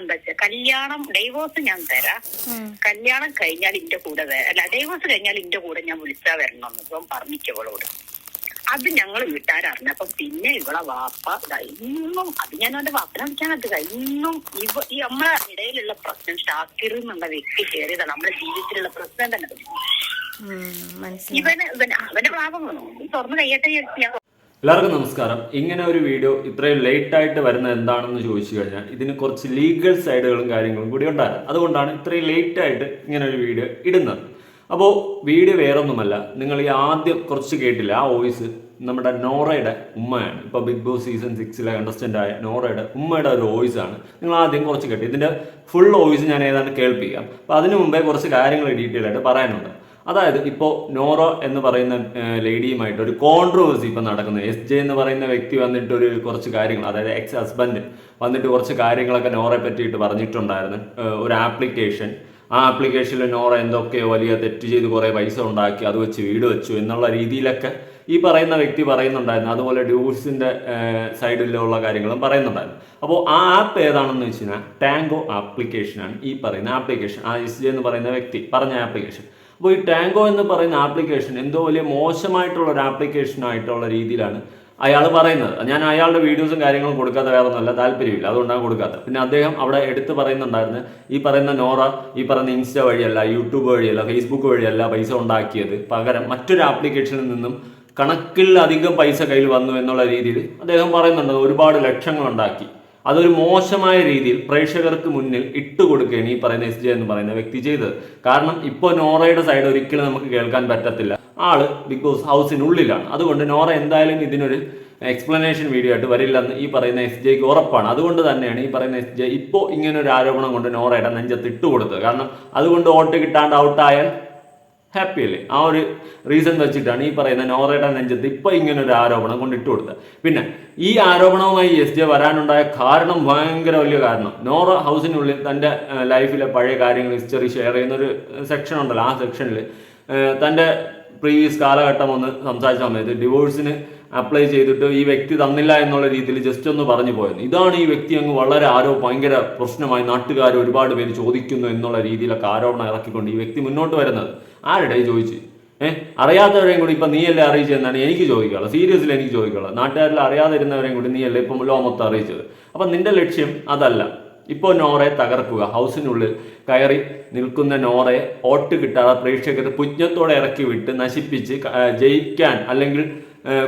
എന്താ വെച്ചാ കല്യാണം ഡൈവോഴ്സ് ഞാൻ തരാം. കല്യാണം കഴിഞ്ഞാൽ ഇന്റെ കൂടെ അല്ല ഡൈവോഴ്സ് കഴിഞ്ഞാൽ ഇന്റെ കൂടെ ഞാൻ വിളിച്ചാ വരണം എന്ന് ഇപ്പം പറഞ്ഞിക്കവളോട്. അത് ഞങ്ങൾ വീട്ടുകാരറിഞ്ഞപ്പം പിന്നെ ഇവളെ വാപ്പ ഇന്നും അത് ഞാൻ അവന്റെ വാപ്പനെ വിളിക്കാനത് ഇന്നും ഇവ ഈ നമ്മളെ ഇടയിലുള്ള പ്രശ്നം ഷാക്കിർ എന്നുള്ള വ്യക്തി കയറിയതാണ്. നമ്മുടെ ജീവിതത്തിലുള്ള പ്രശ്നം തന്നെ. ഇവന് ഇവന് അവന്റെ ഭാഗം തുറന്നു കയ്യട്ടെ ഞാൻ എല്ലാവർക്കും നമസ്കാരം. ഇങ്ങനെ ഒരു വീഡിയോ ഇത്രയും ലേറ്റ് ആയിട്ട് വരുന്നത് എന്താണെന്ന് ചോദിച്ചു കഴിഞ്ഞാൽ ഇതിന് കുറച്ച് ലീഗൽ സൈഡുകളും കാര്യങ്ങളും കൂടി ഉണ്ടായിരുന്നു. അതുകൊണ്ടാണ് ഇത്രയും ലേറ്റ് ആയിട്ട് ഇങ്ങനെ ഒരു വീഡിയോ ഇടുന്നത്. അപ്പോൾ വീഡിയോ വേറൊന്നുമല്ല നിങ്ങൾ ഈ ആദ്യം കുറച്ച് കേട്ടില്ല? ആ വോയിസ് നമ്മുടെ നോറയുടെ ഉമ്മയാണ്. ഇപ്പോൾ ബിഗ് ബോസ് സീസൺ സിക്സിലെ കണ്ടസ്റ്റന്റ് ആയ നോറയുടെ ഉമ്മയുടെ ഒരു വോയിസ് ആണ്. നിങ്ങൾ ആദ്യം കുറച്ച് കേട്ടു. ഇതിന്റെ ഫുൾ വോയിസ് ഞാൻ ഏതാണ്ട് കേൾപ്പിക്കാം. അപ്പോൾ അതിനു മുമ്പേ കുറച്ച് കാര്യങ്ങൾ ഡീറ്റെയിൽ ആയിട്ട് പറയാനുണ്ട്. അതായത് ഇപ്പോൾ നോറോ എന്ന് പറയുന്ന ലേഡിയുമായിട്ട് ഒരു കോൺട്രവേഴ്സി ഇപ്പം നടക്കുന്നത് എസ് ജെ എന്ന് പറയുന്ന വ്യക്തി വന്നിട്ട് ഒരു കുറച്ച് കാര്യങ്ങൾ അതായത് എക്സ് ഹസ്ബൻഡ് വന്നിട്ട് കുറച്ച് കാര്യങ്ങളൊക്കെ നോറയെ പറ്റിയിട്ട് പറഞ്ഞിട്ടുണ്ടായിരുന്നു. ഒരു ആപ്ലിക്കേഷൻ ആ ആപ്ലിക്കേഷനിൽ നോറ എന്തൊക്കെയോ വലിയ തെറ്റ് ചെയ്ത് കുറേ പൈസ ഉണ്ടാക്കി അത് വെച്ച് വീട് വെച്ചു എന്നുള്ള രീതിയിലൊക്കെ ഈ പറയുന്ന വ്യക്തി പറയുന്നുണ്ടായിരുന്നു. അതുപോലെ ഡ്യൂസിന്റെ സൈഡിലുള്ള കാര്യങ്ങളും പറയുന്നുണ്ടായിരുന്നു. അപ്പോൾ ആ ആപ്പ് ഏതാണെന്ന് വെച്ച് കഴിഞ്ഞാൽ ടാങ്കോ ആപ്ലിക്കേഷനാണ് ഈ പറയുന്ന ആപ്ലിക്കേഷൻ ആ എസ് ജെ എന്ന് പറയുന്ന വ്യക്തി പറഞ്ഞ ആപ്ലിക്കേഷൻ അപ്പോൾ ഈ ടാങ്കോ എന്ന് പറയുന്ന ആപ്ലിക്കേഷൻ എന്തോ വലിയ മോശമായിട്ടുള്ള ഒരു ആപ്ലിക്കേഷൻ ആയിട്ടുള്ള രീതിയിലാണ് അയാൾ പറയുന്നത്. ഞാൻ അയാളുടെ വീഡിയോസും കാര്യങ്ങളും കൊടുക്കാത്ത വേറെ നല്ല താല്പര്യമില്ല. അതുകൊണ്ടാണ് കൊടുക്കാത്തത്. പിന്നെ അദ്ദേഹം അവിടെ എടുത്ത് പറയുന്നുണ്ടായിരുന്നു ഈ പറയുന്ന നോറ ഈ പറയുന്ന ഇൻസ്റ്റ വഴിയല്ല യൂട്യൂബ് വഴിയല്ല ഫേസ്ബുക്ക് വഴിയല്ല പൈസ ഉണ്ടാക്കിയത്. പകരം മറ്റൊരു ആപ്ലിക്കേഷനിൽ നിന്നും കണക്കിൽ അധികം പൈസ കയ്യിൽ വന്നു എന്നുള്ള രീതിയിൽ അദ്ദേഹം പറയുന്നുണ്ട്. ഒരുപാട് ലക്ഷങ്ങൾ ഉണ്ടാക്കി. അതൊരു മോശമായ രീതിയിൽ പ്രേക്ഷകർക്ക് മുന്നിൽ ഇട്ടുകൊടുക്കുകയാണ് ഈ പറയുന്ന എസ് ജെ എന്ന് പറയുന്ന വ്യക്തി ചെയ്തത്. കാരണം ഇപ്പോൾ നോറയുടെ സൈഡ് ഒരിക്കലും നമുക്ക് കേൾക്കാൻ പറ്റത്തില്ല. ആൾ ബിഗ് ബോസ് ഹൗസിനുള്ളിലാണ്. അതുകൊണ്ട് നോറ എന്തായാലും ഇതിനൊരു എക്സ്പ്ലനേഷൻ വീഡിയോ ആയിട്ട് വരില്ലെന്ന് ഈ പറയുന്ന എസ് ജെക്ക് ഉറപ്പാണ്. അതുകൊണ്ട് തന്നെയാണ് ഈ പറയുന്ന എസ് ജെ ഇപ്പോൾ ഇങ്ങനെ ഒരു ആരോപണം കൊണ്ട് നോറയുടെ നെഞ്ചത്ത് ഇട്ടുകൊടുത്തത്. കാരണം അതുകൊണ്ട് വോട്ട് കിട്ടാണ്ട് ഔട്ടായാൽ ഹാപ്പി അല്ലേ? ആ ഒരു റീസൺ വെച്ചിട്ടാണ് ഈ പറയുന്ന നോറയുടെ നെഞ്ചത്ത് ഇപ്പൊ ഇങ്ങനെ ഒരു ആരോപണം കൊണ്ട് ഇട്ട് കൊടുത്തത്. പിന്നെ ഈ ആരോപണവുമായി എസ് ജെ വരാനുണ്ടായ കാരണം ഭയങ്കര വലിയ കാരണം. നോറ ഹൗസിനുള്ളിൽ തന്റെ ലൈഫിലെ പഴയ കാര്യങ്ങൾ ഹിസ്റ്ററി ഷെയർ ചെയ്യുന്ന ഒരു സെക്ഷൻ ഉണ്ടല്ലോ. ആ സെക്ഷനിൽ തന്റെ പ്രീവിയസ് കാലഘട്ടം ഒന്ന് സംസാരിച്ച സമയത്ത് ഡിവോഴ്സിന് അപ്ലൈ ചെയ്തിട്ട് ഈ വ്യക്തി തന്നില്ല എന്നുള്ള രീതിയിൽ ജസ്റ്റ് ഒന്ന് പറഞ്ഞു പോയത്. ഇതാണ് ഈ വ്യക്തി അങ്ങ് വളരെ ആരോ ഭയങ്കര പ്രശ്നമായി നാട്ടുകാർ ഒരുപാട് പേര് ചോദിക്കുന്നു എന്നുള്ള രീതിയിലൊക്കെ ആരോപണം ഇറക്കിക്കൊണ്ട് ഈ വ്യക്തി മുന്നോട്ട് വരുന്നത്. ആരുടെ ചോദിച്ചു? ഏഹ് അറിയാത്തവരെയും കൂടി ഇപ്പം നീയല്ലേ അറിയിച്ചതെന്നാണ് എനിക്ക് ചോദിക്കാനുള്ളത്. സീരിയസിൽ എനിക്ക് ചോദിക്കാനുള്ളത്. നാട്ടുകാരിൽ അറിയാതിരുന്നവരെയും കൂടി നീയല്ലേ ഇപ്പം ലോകമൊത്തം അറിയിച്ചത്? അപ്പം നിന്റെ ലക്ഷ്യം അതല്ല. ഇപ്പോൾ നോറയെ തകർക്കുക. ഹൗസിനുള്ളിൽ കയറി നിൽക്കുന്ന നോറയെ ഓട്ട് കിട്ടാതെ പ്രേക്ഷകർ പുജ്ഞത്തോടെ ഇറക്കി വിട്ട് നശിപ്പിച്ച് ജയിക്കാൻ അല്ലെങ്കിൽ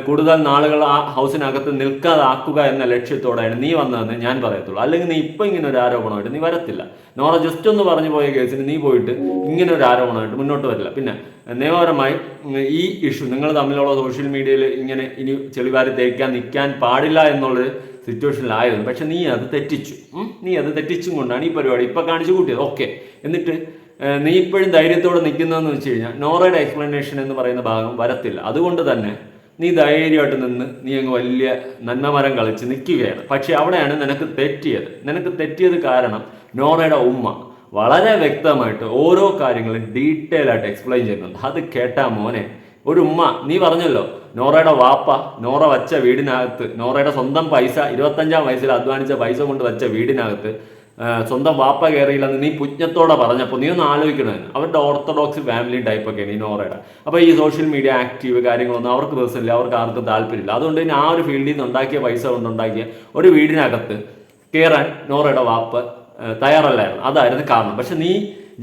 കൂടുതൽ നാളുകൾ ആ ഹൗസിനകത്ത് നിൽക്കാതാക്കുക എന്ന ലക്ഷ്യത്തോടെയാണ് നീ വന്നതെന്ന് ഞാൻ പറയത്തുള്ളൂ. അല്ലെങ്കിൽ നീ ഇപ്പം ഇങ്ങനെ ഒരു ആരോപണമായിട്ട് നീ വരത്തില്ല. നോറ ജസ്റ്റ് ഒന്ന് പറഞ്ഞു പോയ കേസിന് നീ പോയിട്ട് ഇങ്ങനെ ഒരു ആരോപണമായിട്ട് മുന്നോട്ട് വരില്ല. പിന്നെ നിയമപരമായി ഈ ഇഷ്യൂ നിങ്ങൾ തമ്മിലുള്ള സോഷ്യൽ മീഡിയയിൽ ഇങ്ങനെ ഇനി ചെളിവാരി തേക്കാൻ നിൽക്കാൻ പാടില്ല എന്നുള്ളൊരു സിറ്റുവേഷനിലായിരുന്നു പക്ഷെ നീ അത് തെറ്റിച്ചു. നീ അത് തെറ്റിച്ചും കൊണ്ടാണ് ഈ പരിപാടി ഇപ്പം കാണിച്ചു കൂട്ടിയത്. ഓക്കെ. എന്നിട്ട് നീ ഇപ്പോഴും ധൈര്യത്തോടെ നിൽക്കുന്നതെന്ന് വെച്ച് കഴിഞ്ഞാൽ നോറയുടെ എക്സ്പ്ലനേഷൻ എന്ന് പറയുന്ന ഭാഗം വരത്തില്ല. അതുകൊണ്ട് തന്നെ നീ ധൈര്യമായിട്ട് നിന്ന് നീ അങ്ങ് വലിയ നന്മമരം കളിച്ച് നിൽക്കുകയാണ്. പക്ഷെ അവിടെയാണ് നിനക്ക് തെറ്റിയത്. നിനക്ക് തെറ്റിയത് കാരണം നോറയുടെ ഉമ്മ വളരെ വ്യക്തമായിട്ട് ഓരോ കാര്യങ്ങളും ഡീറ്റെയിൽ ആയിട്ട് എക്സ്പ്ലെയിൻ ചെയ്യുന്നുണ്ട്. അത് കേട്ടാ മോനെ ഒരു ഉമ്മ നീ പറഞ്ഞല്ലോ നോറയുടെ വാപ്പ നോറ വച്ച വീടിനകത്ത് നോറയുടെ സ്വന്തം പൈസ ഇരുപത്തഞ്ചാം വയസ്സിൽ അധ്വാനിച്ച പൈസ കൊണ്ട് വച്ച വീടിനകത്ത് സ്വന്തം വാപ്പ കയറിയില്ലെന്ന് നീ പുജ്ഞത്തോടെ പറഞ്ഞപ്പോൾ നീ ഒന്ന് ആലോചിക്കണമെന്ന് അവരുടെ ഓർത്തഡോക്സ് ഫാമിലി ടൈപ്പൊക്കെയാണ് ഈ നോറയുടെ. അപ്പോൾ ഈ സോഷ്യൽ മീഡിയ ആക്റ്റീവ് കാര്യങ്ങളൊന്നും അവർക്ക് രസമില്ല അവർക്ക് ആർക്കും താല്പര്യമില്ല. അതുകൊണ്ട് തന്നെ ആ ഒരു ഫീൽഡിൽ നിന്ന് ഉണ്ടാക്കിയ പൈസ കൊണ്ടുണ്ടാക്കിയ ഒരു വീടിനകത്ത് കയറാൻ നോറയുടെ വാപ്പ് തയ്യാറല്ലായിരുന്നു. അതായിരുന്നു കാരണം. പക്ഷെ നീ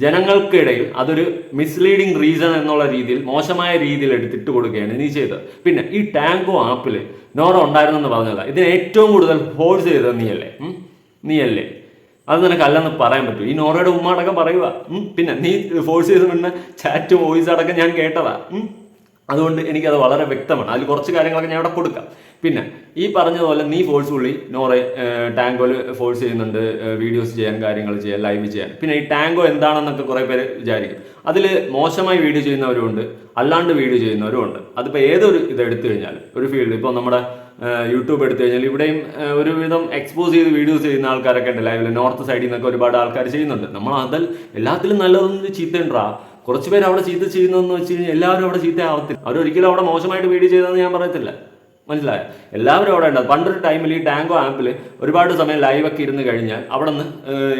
ജനങ്ങൾക്കിടയിൽ അതൊരു മിസ്ലീഡിങ് റീസൺ എന്നുള്ള രീതിയിൽ മോശമായ രീതിയിൽ എടുത്തിട്ട് കൊടുക്കുകയാണ് നീ ചെയ്തത്. പിന്നെ ഈ ടാങ്കോ ആപ്പിൽ നോറ ഉണ്ടായിരുന്നെന്ന് പറഞ്ഞല്ല ഇതിന് ഏറ്റവും കൂടുതൽ ഫോഴ്സ് ചെയ്തത് നീയല്ലേ? നീയല്ലേ? അത് നിനക്ക് അല്ലെന്ന് പറയാൻ പറ്റൂ. ഈ നോറയുടെ ഉമ്മ അടക്കം പറയുക പിന്നെ നീ ഫോഴ്സ് ചെയ്ത് പിന്നെ ചാറ്റ് വോയിസ് അടക്കം ഞാൻ കേട്ടതാ? അതുകൊണ്ട് എനിക്കത് വളരെ വ്യക്തമാണ്. അതിൽ കുറച്ച് കാര്യങ്ങളൊക്കെ ഞാൻ അവിടെ കൊടുക്കാം. പിന്നെ ഈ പറഞ്ഞതുപോലെ നീ ഫോഴ്സ്ഫുള്ളി നോറെ ടാങ്കോയിൽ ഫോഴ്സ് ചെയ്യുന്നുണ്ട്. വീഡിയോസ് ചെയ്യാൻ കാര്യങ്ങൾ ചെയ്യാൻ ലൈവ് ചെയ്യാൻ. പിന്നെ ഈ ടാങ്കോ എന്താണെന്നൊക്കെ കുറേ പേര് വിചാരിക്കും. അതിൽ മോശമായി വീഡിയോ ചെയ്യുന്നവരുമുണ്ട്. അല്ലാണ്ട് വീഡിയോ ചെയ്യുന്നവരുമുണ്ട്. അതിപ്പോൾ ഏതൊരു ഇത് എടുത്തു കഴിഞ്ഞാൽ ഒരു ഫീൽഡ് ഇപ്പോൾ നമ്മുടെ യൂട്യൂബ് എടുത്തു കഴിഞ്ഞാൽ ഇവിടെയും ഒരുവിധം എക്സ്പോസ് ചെയ്ത് വീഡിയോസ് ചെയ്യുന്ന ആൾക്കാരൊക്കെ ഉണ്ട് ലൈവിൽ നോർത്ത് സൈഡിൽ നിന്നൊക്കെ ഒരുപാട് ആൾക്കാർ ചെയ്യുന്നുണ്ട്. നമ്മൾ അതിൽ എല്ലാത്തിലും നല്ലതൊന്നും ചീത്തയുണ്ടാ കുറച്ച് പേര് അവിടെ ചീത്ത ചെയ്യുന്നതെന്ന് വെച്ച് കഴിഞ്ഞാൽ എല്ലാവരും അവിടെ ചീത്ത ആവത്തില്ല അവരൊരിക്കലും അവിടെ മോശമായിട്ട് വീഡിയോ ചെയ്തതെന്ന് ഞാൻ പറയത്തില്ല. മനസ്സിലായോ? എല്ലാവരും അവിടെ ഉണ്ടാവും പണ്ടൊരു ടൈമിൽ ഈ ടാങ്കോ ആപ്പിൽ ഒരുപാട് സമയം ലൈവൊക്കെ ഇരുന്ന് കഴിഞ്ഞാൽ അവിടെ നിന്ന്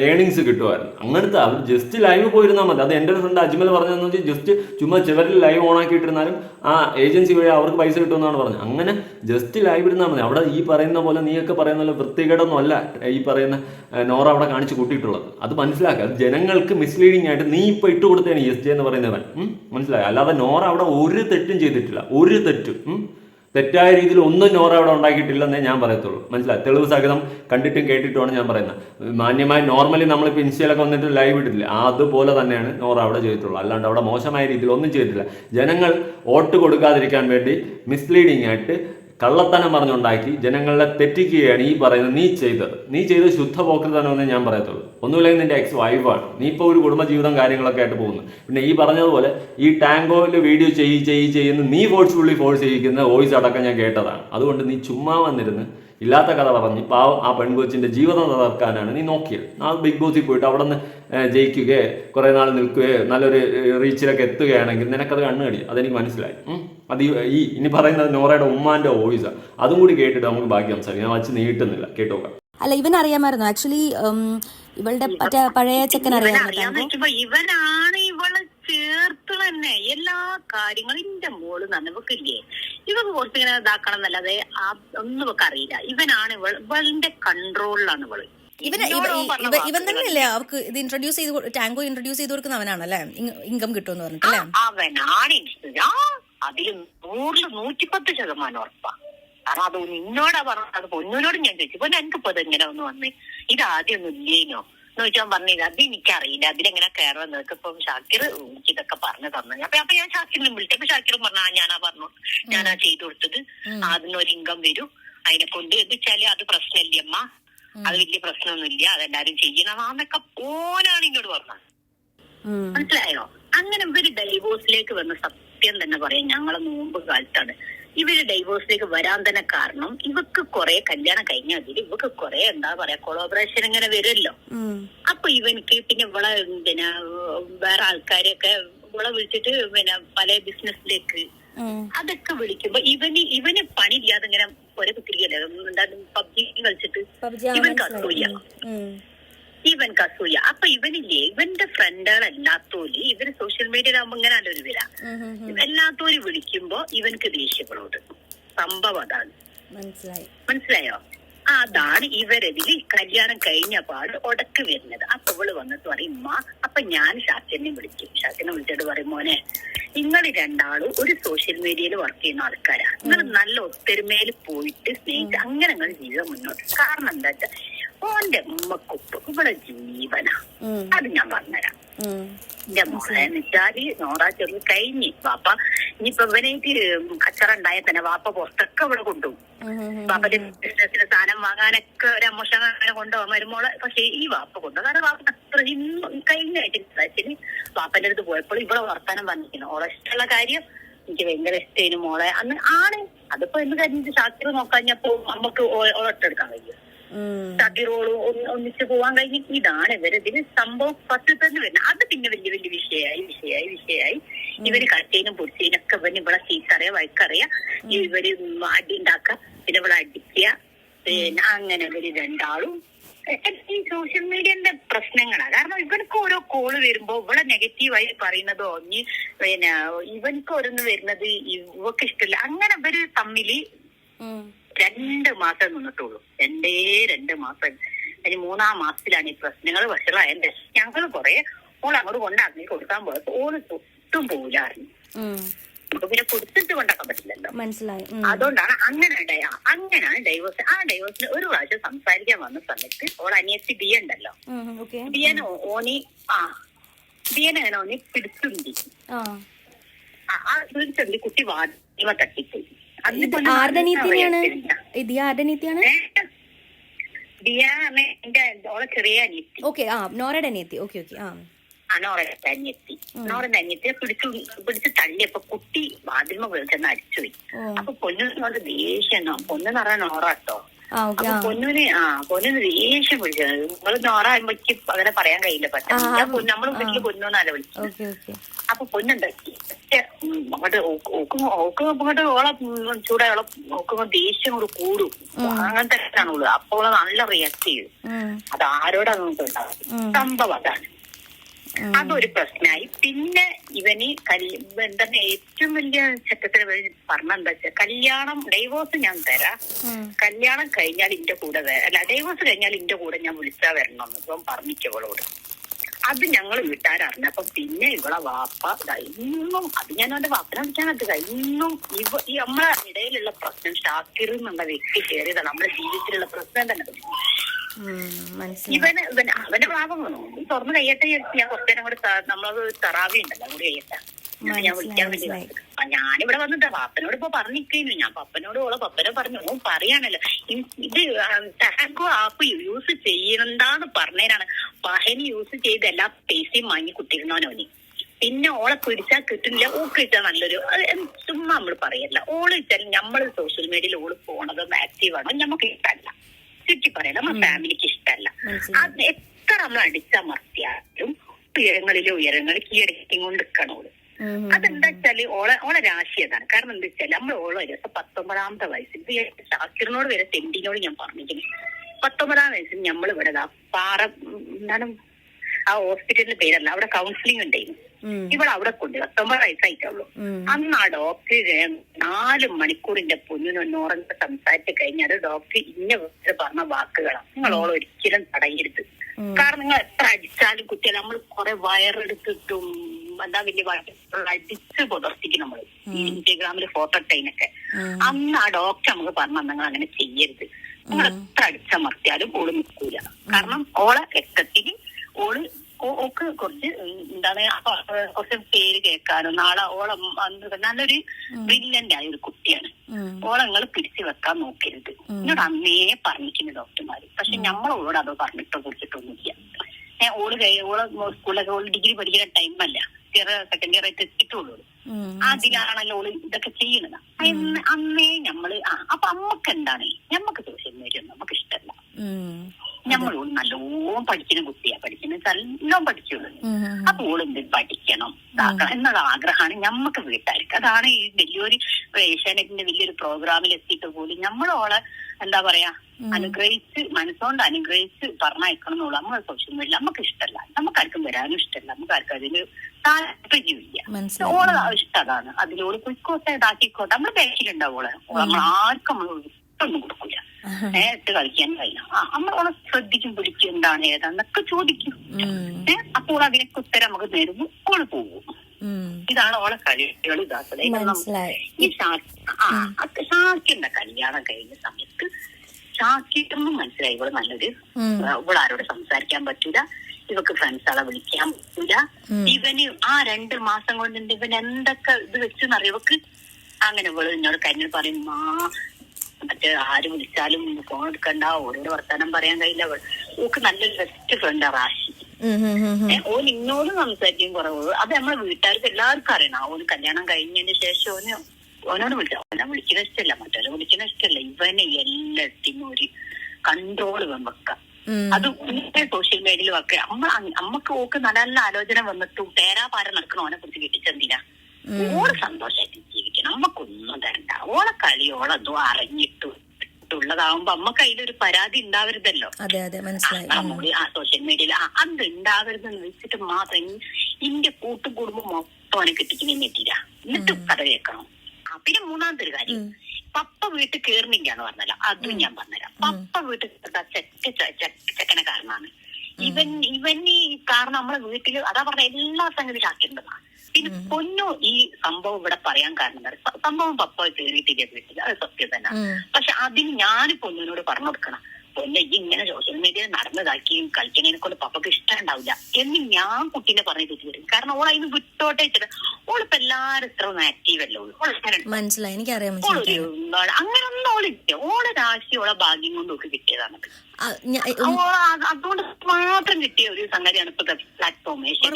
ഏണിങ്സ് കിട്ടുമായിരുന്നു. അങ്ങനത്തെ അവർ ജസ്റ്റ് ലൈവ് പോയിരുന്നാൽ മതി. അത് എന്റെ ഒരു ഫ്രണ്ട് അജ്മൽ പറഞ്ഞതെന്ന് വെച്ചാൽ ജസ്റ്റ് ചുമ്മാ ചിവരിൽ ലൈവ് ഓൺ ആക്കിയിട്ടിരുന്നാലും ആ ഏജൻസി വഴി അവർക്ക് പൈസ കിട്ടുമെന്നാണ് പറഞ്ഞത്. അങ്ങനെ ജസ്റ്റ് ലൈവ് ഇരുന്നാൽ മതി. അവിടെ ഈ പറയുന്ന പോലെ നീയൊക്കെ പറയുന്ന പോലെ വൃത്തികേടൊന്നും അല്ല ഈ പറയുന്ന നോറ അവിടെ കാണിച്ച് കൂട്ടിയിട്ടുള്ളത്. അത് മനസ്സിലാക്കുക. അത് ജനങ്ങൾക്ക് മിസ്ലീഡിങ് ആയിട്ട് നീ ഇപ്പോൾ ഇട്ട് കൊടുത്തേനെ എസ് ജെ എന്ന് പറയുന്നവൻ. മനസ്സിലായി? അല്ലാതെ നോറ അവിടെ ഒരു തെറ്റും ചെയ്തിട്ടില്ല. ഒരു തെറ്റും? തെറ്റായ രീതിയിൽ ഒന്നും നോറ അവിടെ ഉണ്ടാക്കിയിട്ടില്ലെന്നേ ഞാൻ പറയത്തുള്ളൂ. മനസ്സിലായി? തെളിവ് സഹിതം കണ്ടിട്ടും കേട്ടിട്ടുമാണ് ഞാൻ പറയുന്നത്. മാന്യമായി നോർമലി നമ്മളിപ്പോൾ ഇൻസ്റ്റയിലൊക്കെ വന്നിട്ട് ലൈവ് ഇട്ടില്ല അതുപോലെ തന്നെയാണ് നോറ അവിടെ ചെയ്തിട്ടുള്ളൂ അല്ലാണ്ട് അവിടെ മോശമായ രീതിയിൽ ഒന്നും ചെയ്തിട്ടില്ല. ജനങ്ങൾ വോട്ട് കൊടുക്കാതിരിക്കാൻ വേണ്ടി മിസ്ലീഡിംഗ് ആയിട്ട് കള്ളത്തനം പറഞ്ഞുണ്ടാക്കി ജനങ്ങളെ തെറ്റിക്കുകയാണ് ഈ പറയുന്നത്. നീ ചെയ്തത്. നീ ചെയ്ത് ശുദ്ധ പോക്കൃതനമെന്ന് ഞാൻ പറയത്തുള്ളൂ. ഒന്നുമില്ലെങ്കിൽ നിന്റെ എക്സ് വൈഫാണ് നീ ഇപ്പോൾ ഒരു കുടുംബജീവിതം കാര്യങ്ങളൊക്കെ ആയിട്ട് പോകുന്നു. പിന്നെ ഈ പറഞ്ഞതുപോലെ ഈ ടാങ്കോയിൽ വീഡിയോ ചെയ്യി ചെയ്യി ചെയ്യുന്ന നീ ഫോഴ്സ്ഫുള്ളി ഫോഴ്സ് ചെയ്യിക്കുന്ന വോയിസ് അടക്കം ഞാൻ കേട്ടതാണ്. അതുകൊണ്ട് നീ ചുമ്മാ വന്നിരുന്ന് ഇല്ലാത്ത കഥ പറഞ്ഞ് പാവം ആ പെൺകൊച്ചിന്റെ ജീവിതം തകർക്കാനാണ് നീ നോക്കിയത്. ആ ബിഗ് ബോസിൽ പോയിട്ട് അവിടെ നിന്ന് ജയിക്കുകയോ കുറേ നാൾ നിൽക്കുകയോ നല്ലൊരു റീച്ചിലൊക്കെ എത്തുകയാണെങ്കിൽ നിനക്കത് കണ്ണു കടി അതെനിക്ക് മനസ്സിലായി. ഉം. അത് ഈ- ഇനി പറയുന്നത് നോറയുടെ ഉമ്മാന്റെ വോയിസാണ് അതും കൂടി കേട്ടിട്ട് നമുക്ക് ബാക്കി സംസാരിക്കാം. ഞാൻ വച്ച് നീട്ടുന്നില്ല. കേട്ടോക്കാം അല്ല ഇവൻ അറിയാമായിരുന്നു ആക്ച്വലി ഇവളുടെ മറ്റേ പഴയ ചെക്കൻ അറിയാമായിരുന്നു ഇവനാണ് ഇവളെ ചേർത്ത് തന്നെ എല്ലാ കാര്യങ്ങളും ഇന്റെ മോൾ തന്നെ ഇവക്കില്ലേ ഇവക്ക് കുറച്ച് ഇങ്ങനെ ഇതാക്കണം എന്നല്ലാതെ ഒന്നും ഇവക്ക് അറിയില്ല. ഇവനാണ് ഇവൾ ഇവളിന്റെ കൺട്രോളിലാണ് ഇവൾ. ഇവന് ഇവൻ തന്നെയല്ലേ അവർക്ക് ഇത് ഇൻട്രൊഡ്യൂസ് ചെയ്ത് ടാങ്കോ ഇൻട്രൊഡ്യൂസ് ചെയ്ത് കൊടുക്കുന്ന അവനാണല്ലേ ഇൻകം കിട്ടുമെന്ന് പറഞ്ഞിട്ടല്ലേ അവനാണ് അതിൽ നൂറിൽ നൂറ്റിപ്പത്ത് ശതമാനം ഉറപ്പാ. കാരണം അത് ഇന്നോടാ പറഞ്ഞത് അത് പൊന്നൂരോട് ഞാൻ ചോദിച്ചു. പൊന്നു എനിക്കിപ്പോ എങ്ങനെ ഒന്ന് വന്നേ? ഇത് ആദ്യം ഒന്നും ഇല്ലേനോ? എന്ന് വെച്ചാൽ പറഞ്ഞില്ല അത് എനിക്കറിയില്ല. അതിലെങ്ങനെ കയറാൻ നിനക്ക് ഇപ്പം ഷാക്കിർ എനിക്ക് ഇതൊക്കെ പറഞ്ഞു തന്നെ. അപ്പൊ അപ്പൊ ഞാൻ ഷാക്കിറിനെ വിളിച്ചു. അപ്പൊ ഷാക്കിറും പറഞ്ഞു ആ ഞാനാ പറഞ്ഞു. ഞാനാ ചെയ്തു കൊടുത്തത്. അതിനൊരു ഇൻകം വരും. അതിനെ കൊണ്ട് എന്ന് വെച്ചാൽ അത് പ്രശ്നമില്ല അമ്മ. അത് വലിയ പ്രശ്നമൊന്നുമില്ല. അതെല്ലാരും ചെയ്യണമാന്നൊക്കെ ഓനാണ് ഇങ്ങോട്ട് പറഞ്ഞത്. മനസ്സിലായോ? അങ്ങനെ ഇവർ ഡൈവോഴ്സിലേക്ക് വന്ന സത്യം തന്നെ പറയാം. ഞങ്ങളെ മുമ്പ് കാലത്താണ്. ഇവർ ഡൈവോഴ്സിലേക്ക് വരാൻ തന്നെ കാരണം ഇവക്ക് കുറെ കല്യാണം കഴിഞ്ഞ അതിൽ ഇവക്ക് കുറെ എന്താ പറയാ കൊളോബറേഷൻ ഇങ്ങനെ വരുമല്ലോ. അപ്പൊ ഇവനിക്ക് പിന്നെ ഇവളെ പിന്നെ വേറെ ആൾക്കാരെയൊക്കെ ഇവളെ വിളിച്ചിട്ട് പിന്നെ പല ബിസിനസ്സിലേക്ക്. അതൊക്കെ വിളിക്കുമ്പോ ഇവന് ഇവന് പണിയില്ലാതെ ഇങ്ങനെ ഒരേ കുത്തിരിക്കല്ലേ എന്താ പബ്ജി കളിച്ചിട്ട് ഇവൻ ഉം. ഇവൻ കസൂയ. അപ്പൊ ഇവനില്ലേ? ഇവന്റെ ഫ്രണ്ടുകളല്ലാത്തോൽ ഇവർ സോഷ്യൽ മീഡിയയിലാകുമ്പോ ഇങ്ങനെ ഒരു വില. എല്ലാത്തോര് വിളിക്കുമ്പോ ഇവൻക്ക് ദേഷ്യങ്ങളോട് സംഭവം അതാണ്. മനസ്സിലായി. അതാണ് ഇവരതിൽ കല്യാണം കഴിഞ്ഞ പാട് ഉടക്ക് വരുന്നത്. അപ്പൊ ഇവൾ വന്നിട്ട് പറയും ഉമ്മ അപ്പൊ ഞാൻ ശാസ്ത്രനെ വിളിക്കും. ശാസ്ത്രനെ വിളിച്ചിട്ട് പറയും മോനെ നിങ്ങൾ രണ്ടാളും ഒരു സോഷ്യൽ മീഡിയയിൽ വർക്ക് ചെയ്യുന്ന ആൾക്കാരാണ് നിങ്ങൾ നല്ല ഒത്തൊരുമയിൽ പോയിട്ട് സ്നേഹിച്ച് അങ്ങനെ നിങ്ങൾ ജീവിതം മുന്നോട്ട്. കാരണം എന്താ വെച്ചാൽ ഓന്റെ ഉമ്മക്കൊപ്പ് ഇവിടെ ജീവന. അത് ഞാൻ പറഞ്ഞുതരാം. എന്റെ മോളെ വെച്ചാൽ നോറാ ചെറു കഴിഞ്ഞ്. വാപ്പ ഇനിയിപ്പൊ ഇവനേക്ക് കച്ചറ ഉണ്ടായ തന്നെ വാപ്പ പുറത്തൊക്കെ ഇവിടെ കൊണ്ടുപോകും. വാപ്പന്റെ ബിസിനസിന് സാധനം വാങ്ങാനൊക്കെ ഒരു അമ്മോഷം അങ്ങനെ കൊണ്ടുപോകാൻ മരുമോളെ പക്ഷെ ഈ വാപ്പ കൊണ്ടുപോകും കാരണം വാപ്പ അത്ര ഇന്നും കഴിഞ്ഞ ആയിട്ട് വാപ്പന്റെ അടുത്ത് പോയപ്പോൾ ഇവിടെ വർത്താനം വന്നിരിക്കുന്നു ഓളെ ഇഷ്ടമുള്ള കാര്യം എനിക്ക് ഭയങ്കര ഇഷ്ടേനു മോളെ. അന്ന് ആണ്. അതിപ്പോ എന്ന് കഴിഞ്ഞിട്ട് ശാസ്ത്രം നോക്കാഞ്ഞപ്പോ നമുക്ക് ഒട്ടെടുക്കാൻ കഴിയും. ഷാക്കിറോളും ഒന്ന് ഒന്നിച്ച് പോവാൻ കഴിഞ്ഞ ഇതാണ് ഇവരിതിന് സംഭവം ഫസ്റ്റ് തന്നെ വരുന്നത്. അത് പിന്നെ വലിയ വലിയ വിഷയമായി വിഷയമായി വിഷയമായി. ഇവർ കട്ടേനും പൊടിച്ചേനും ഒക്കെ ഇവന് ഇവിടെ ചീത്തറിയ വഴക്കറിയ. ഇവർ അടി ഉണ്ടാക്കുക പിന്നെ ഇവിടെ അടിക്കുക പിന്നെ അങ്ങനെ ഇവർ രണ്ടാളും. ഈ സോഷ്യൽ മീഡിയന്റെ പ്രശ്നങ്ങളാ. കാരണം ഇവർക്ക് ഓരോ കോൾ വരുമ്പോ ഇവിടെ നെഗറ്റീവായി പറയുന്നതോ ഇനി പിന്നെ ഇവർക്ക് ഓരോന്ന് വരുന്നത് ഇവക്ക് ഇഷ്ടമില്ല അങ്ങനെ ഇവർ തമ്മിൽ. രണ്ട് മാസം നിന്നിട്ടുള്ളൂ. രണ്ടേ രണ്ട് മാസം. അതിന് മൂന്നാം മാസത്തിലാണ് ഈ പ്രശ്നങ്ങൾ വഷളായതിന്റെ ഞങ്ങൾ കുറെ ഓൾ അങ്ങോട്ട് കൊണ്ടാക്കി കൊടുക്കാൻ പോയത് ഓൾ തൊട്ടും പോലായിരുന്നു പിന്നെ കൊടുത്തിട്ട് കൊണ്ടാക്കാൻ പറ്റില്ലല്ലോ. മനസ്സിലായി. അതുകൊണ്ടാണ് അങ്ങനെ ഡയ- അങ്ങനെയാണ് ഡൈവോഴ്സ് ആ ഡൈവോഴ്സിന് ഒരു പ്രാവശ്യം സംസാരിക്കാൻ വന്ന സമയത്ത് ഓൾ അനിയത്തി ബി ഉണ്ടല്ലോ ബിയൻ ഓനി ആ ബിയൻ അങ്ങനെ ഓനി പിടിച്ചുണ്ടി ആ. പിടിച്ചുണ്ടി കുട്ടി വാദിമ തട്ടിപ്പോയി. ഇത് ആരുടെ ഇത് ആരുടെ അനിയത്തി. ഓക്കെ ആ നോറയുടെ അനിയത്തി. ഓക്കെ ഓക്കെ ആ. നോറയുടെ അനിയത്തി. നോറന്റെ അനിയത്തിയെ പിടിച്ചു പിടിച്ച് തള്ളിയപ്പോ കുട്ടി വാതിൽമ ചെന്ന് അടിച്ചുപോയി. അപ്പൊ ദേഷ്യം പൊന്നു നോറാട്ടോ ആ ഓക്കെ അപ്പൊ ആ പൊന്നുവിന് ആ. പൊന്നിന് ദേഷ്യം വിളിച്ചത് നിങ്ങൾ നോറാകുമ്പോഴേക്ക് അങ്ങനെ പറയാൻ കഴിയില്ല. പൊന്നു- നമ്മൾ വീട്ടിൽ പൊന്നുന്നാല വിളിച്ചത്. അപ്പൊ പൊന്നുണ്ടാക്കി അങ്ങോട്ട് ഓക്കും അങ്ങോട്ട് ഓളെ ഓക്കുമ്പോ ദേഷ്യം കൂടെ. കൂടും അങ്ങനത്തെ ആണുള്ളൂ അപ്പൊ ഓളെ നല്ല റിയാക്ട് ചെയ്യും. അത് ആരോടാന്ന് ഉണ്ടാവും സംഭവം അതാണ്. അതൊരു പ്രശ്നമായി. പിന്നെ ഇവന് എന്താ ഏറ്റവും വലിയ ചട്ടത്തിൽ പറഞ്ഞ എന്താ വെച്ചാൽ കല്യാണം ഡൈവോഴ്സ് ഞാൻ തരാം. കല്യാണം കഴിഞ്ഞാൽ ഇന്റെ കൂടെ അല്ല ഡൈവോഴ്സ് കഴിഞ്ഞാൽ ഇന്റെ കൂടെ ഞാൻ വിളിച്ചാ വരണം എന്ന് ഇപ്പം പറഞ്ഞിക്കവളോട്. അത് ഞങ്ങൾ വീട്ടുകാരറിഞ്ഞപ്പോ പിന്നെ ഇവളെ വാപ്പ ഇന്നും അത് ഞാൻ അവന്റെ വാപ്പനെ വിളിക്കാനത് ഇന്നും ഇവ ഈ നമ്മളെ ഇടയിലുള്ള പ്രശ്നം ഷാക്കിർ എന്നുള്ള വ്യക്തി കയറിയതാണ്. നമ്മുടെ ജീവിതത്തിലുള്ള പ്രശ്നം തന്നെ. ഇവന് ഇവന് അവന്റെ ഭാഗം തുറന്ന് കഴിയട്ടെ ഞാൻ കുറച്ചു നേരം കൂടെ നമ്മളത് തറാവി ഉണ്ടല്ലോ കൂടി കഴിയട്ടെ. ഞാൻ വിളിക്കാൻ വേണ്ടി ഞാനിവിടെ വന്നിട്ട് പപ്പനോട് ഇപ്പൊ പറഞ്ഞിരിക്കുന്നു. ഞാൻ പപ്പനോട് ഓളെ പപ്പനെ പറഞ്ഞു ഓ പറയാണല്ലോ ഇത് ടാങ്കോ ആപ്പ് യൂസ് ചെയ്യണ്ടാന്ന് പറഞ്ഞതിനാണ് പഹനി യൂസ് ചെയ്ത് എല്ലാ പൈസയും വാങ്ങി കുത്തിരുന്നവനോനി പിന്നെ ഓളെ പിടിച്ചാൽ കിട്ടുന്നില്ല. ഓ കിട്ടാൻ നല്ലൊരു ചുമ്മാ നമ്മൾ പറയല്ല. ഓൾ വെച്ചാൽ നമ്മൾ സോഷ്യൽ മീഡിയയിൽ ഓൾ പോണതും ആക്റ്റീവ് ആണോ നമുക്ക് ഇഷ്ടമല്ല ചുറ്റി പറയാം നമ്മുടെ ഫാമിലിക്ക് ഇഷ്ടമല്ല അത് എത്ര നമ്മൾ അടിച്ചമർത്തിയാലും ഉയരങ്ങളിലെ ഉയരങ്ങൾ കീഴടക്കി കൊണ്ട് നിൽക്കണോൾ. അതെന്താ വെച്ചാൽ ഓളെ ഓളെ രാശി അതാണ്. കാരണം എന്താ വെച്ചാൽ നമ്മൾ ഓളെ ദിവസം പത്തൊമ്പതാമത്തെ വയസ്സിൽ ശാസ്ത്രനോട് വരെ തെണ്ടിനോട് ഞാൻ പറഞ്ഞിരിക്കുന്നു. പത്തൊമ്പതാം വയസ്സിൽ നമ്മൾ ഇവിടെ പാറ എന്താണ്? ആ ഹോസ്പിറ്റലിന്റെ പേരല്ല അവിടെ കൗൺസിലിംഗ് ഉണ്ടായിരുന്നു ഇവിടെ അവിടെ കൊണ്ട് കസ്റ്റമറൈസ് വയസ്സായിട്ടുള്ളൂ ഉം. അന്ന് ആ ഡോക്ടർ നാല് മണിക്കൂറിന്റെ പൊന്നിനൊന്ന് ഉറങ്ങ സംസാരിച്ച് കഴിഞ്ഞാൽ ഡോക്ടർ ഇന്ന പറഞ്ഞ വാക്കുകളാണ്. നിങ്ങൾ ഓളെ ഒരിക്കലും തടയരുത്. കാരണം നിങ്ങൾ എത്ര അടിച്ചാലും കുട്ടികൾ നമ്മൾ കുറെ വയറെടുത്തിട്ടും എന്താ വലിയ അടിച്ച് പുതർത്തിക്കും നമ്മൾ. ഇൻസ്റ്റഗ്രാമിൽ ഫോട്ടോ ഇട്ടതിനൊക്കെ. അന്ന് ആ ഡോക്ടർ നമുക്ക് പറഞ്ഞു നിങ്ങൾ അങ്ങനെ ചെയ്യരുത്. നിങ്ങൾ എത്ര അടിച്ചമർത്തിയാലും ഓൾ നിൽക്കൂല. കാരണം ഓളെ രക്തത്തിൽ ഓൾ ഓക്ക് കുറച്ച് എന്താണ് കുറച്ച് പേര് കേൾക്കാനും നാളെ ഓളം നല്ലൊരു ബ്രില്യന്റ് ആയ ഒരു കുട്ടിയാണ്. ഓളങ്ങൾ പിടിച്ചു വെക്കാൻ നോക്കരുത്. എന്നോട് അന്നേ പറഞ്ഞിരിക്കുന്നു ഡോക്ടർമാര്. പക്ഷെ നമ്മളോട് അത് പറഞ്ഞിട്ടോ കുറിച്ചിട്ടൊന്നുമില്ല ഞാൻ ഓൾ ഓൾ സ്കൂളിലൊക്കെ ഓൾ ഡിഗ്രി പഠിക്കുന്ന ടൈമല്ല ചെറിയ സെക്കൻഡ് ഇയർ ആയിട്ട് എത്തിയിട്ടുള്ളൂ. അതിലാണല്ലോ ഓൾ ഇതൊക്കെ ചെയ്യുന്നത്. അമ്മയെ അന്നേ നമ്മൾ ആ അപ്പൊ അമ്മയ്ക്ക് എന്താണ്? ഞമ്മക്ക് സോഷ്യൽ മീഡിയ നമുക്ക് ഇഷ്ടമല്ല ഉം. നമ്മളോട് നല്ലോണം പഠിക്കുന്ന കുട്ടിയാ. പഠിക്കണം നല്ലോണം പഠിച്ചുള്ളൂ ഉം, ഉം. അപ്പൊ ഓളെന്ത് പഠിക്കണം? ഇതാക്കണം എന്നുള്ള ആഗ്രഹമാണ് ഞമ്മക്ക് വീട്ടുകാർക്ക്. അതാണ് ഈ വലിയൊരു ഏഷ്യാനെറ്റിന്റെ വലിയൊരു പ്രോഗ്രാമിൽ എത്തിയിട്ട് പോലും ഓളെ എന്താ പറയാ അനുഗ്രഹിച്ച് മനസ്സുകൊണ്ട് അനുഗ്രഹിച്ച് പറഞ്ഞയക്കണം എന്നുള്ള നമ്മൾ സോഷ്യൽ മീഡിയ നമുക്ക് ഇഷ്ടമല്ല നമുക്ക് ആർക്കും വരാനും ഇഷ്ടമല്ല നമുക്ക് ആർക്കും അതിന് താല്പര്യമില്ല ഓളെ ഇഷ്ടം അതാണ്. അതിലോട് കുയിക്കോട്ടെ ഇതാക്കിക്കോട്ടെ. നമ്മൾ ഓളെ. നമ്മൾ ആർക്കും നമ്മൾ ഒന്നും കൊടുക്കൂല. നേരിട്ട് കളിക്കാൻ കഴിയും. ആ നമ്മളോളെ ശ്രദ്ധിക്കും പിടിക്കും എന്താണ് ഏതാന്നൊക്കെ ചോദിക്കും. ഏഹ് അപ്പോൾ അതിനൊക്കെ ഉത്തരം നമുക്ക് തരുന്നു. ഓൾ പോകും. ഇതാണ് ഓളെ കളികൾ ഇതാക്കുന്നത്. ഈ ഷാക്കിന്റെ കല്യാണം കഴിഞ്ഞ സമയത്ത് ഷാക്കിട്ടൊന്നും മനസ്സിലായി. ഇവൾ നല്ലൊരു ഉം. ഇവൾ ആരോട് സംസാരിക്കാൻ പറ്റൂല. ഇവക്ക് ഫ്രണ്ട്സുകളെ വിളിക്കാൻ പറ്റൂല. ഇവന് ആ രണ്ട് മാസം കൊണ്ട് ഇവൻ എന്തൊക്കെ ഇത് വെച്ചെന്നറിയ? ഇവക്ക് അങ്ങനെ ഇവൾ എന്നോട് കരുതി പറയും മാ മറ്റേ ആര് വിളിച്ചാലും ഫോൺ എടുക്കണ്ട ഓരോ വർത്താനം പറയാൻ കഴിയില്ല. ഓക്ക് നല്ലൊരു ബെസ്റ്റ് ഫ്രണ്ട് റാഷി. ഓൻ ഇന്നോട് സംസാരിക്കും കുറവ്. അത് നമ്മളെ വീട്ടുകാർക്ക് എല്ലാവർക്കും അറിയണം. ഓന് കല്യാണം കഴിഞ്ഞതിന് ശേഷം ഓന് ഓനോട് വിളിച്ച ഓനെ വിളിക്കുന്ന ഇഷ്ടമല്ല മറ്റൊരു വിളിക്കുന്ന ഇഷ്ടമല്ല ഇവനെ എല്ലാത്തിനും ഒരു കൺട്രോൾ വെക്കാം അത് സോഷ്യൽ മീഡിയയിലും ഒക്കെ അമ്മ അമ്മയ്ക്ക് ഓക്ക് നല്ല നല്ല ആലോചന വന്നിട്ടും പേരാ പാര നടക്കണം ഓനെ കുറിച്ച് കിട്ടിച്ചെന്തിനാ? ഓൾ സന്തോഷമായിട്ട് ജീവിക്കണം അമ്മക്കൊന്നും തരണ്ട. ഓളെ കളി ഓളെന്തോ അറിഞ്ഞിട്ടു ഉള്ളതാവുമ്പോ അമ്മയ്ക്ക് അതിലൊരു പരാതി ഉണ്ടാവരുതല്ലോ അതെ അതെ മനസ്സിലായി. നമ്മൾ ആ സോഷ്യൽ മീഡിയയിൽ അത് ഉണ്ടാവരുതെന്ന് വെച്ചിട്ട് മാത്രം ഇന്റെ കൂട്ടും കുടുംബം മൊത്തം അവനെ കിട്ടിക്കുന്ന എത്തിയില്ല എന്നിട്ട് കഥ കേൾക്കണം. പിന്നെ മൂന്നാമത്തെ ഒരു കാര്യം പപ്പ വീട്ടിൽ കേറുന്നില്ല എന്ന് പറഞ്ഞല്ലോ. അതും ഞാൻ പറഞ്ഞുതരാം. പപ്പ വീട്ടിൽ ചെക്കന കാരണമാണ്. ഇവൻ ഇവൻ ഈ കാരണം നമ്മളെ വീട്ടിൽ അതാ പറഞ്ഞ എല്ലാ സംഗതി ആക്കിയിട്ടുള്ളതാണ് പിന്നെ പൊന്നു ഈ സംഭവം ഇവിടെ പറയാൻ കാരണം സംഭവം പപ്പ കയറിയിട്ടില്ല വീട്ടിൽ അത് സത്യം തന്നെ. പക്ഷെ അതിന് ഞാൻ പൊന്നിനോട് പറഞ്ഞു കൊടുക്കണം. പൊന്നെ ഈ ഇങ്ങനെ സോഷ്യൽ മീഡിയ നടന്നതാക്കിയും കളിക്കുന്നതിനെ കൊണ്ട് പപ്പക്ക് ഇഷ്ടം ഉണ്ടാവില്ല എന്ന് ഞാൻ കുട്ടീനെ പറഞ്ഞു വരും. കാരണം ഓൾ അതിന് വിട്ടോട്ടെ വെച്ചത് ഓളിപ്പോ എല്ലാരും ഇത്ര ആക്റ്റീവ് അല്ലേ മനസ്സിലായി. എനിക്കറിയാം. അങ്ങനെ ഒന്നും ഓളില്ല ഓളെ രാശി ഓളെ ഭാഗ്യം കൊണ്ട് ഒക്കെ കിട്ടിയതാണ്. അതുകൊണ്ട് മാത്രം കിട്ടിയ ഒരു സംഗതിയാണ് ഇപ്പൊ പ്ലാറ്റ്ഫോമേഷൻ.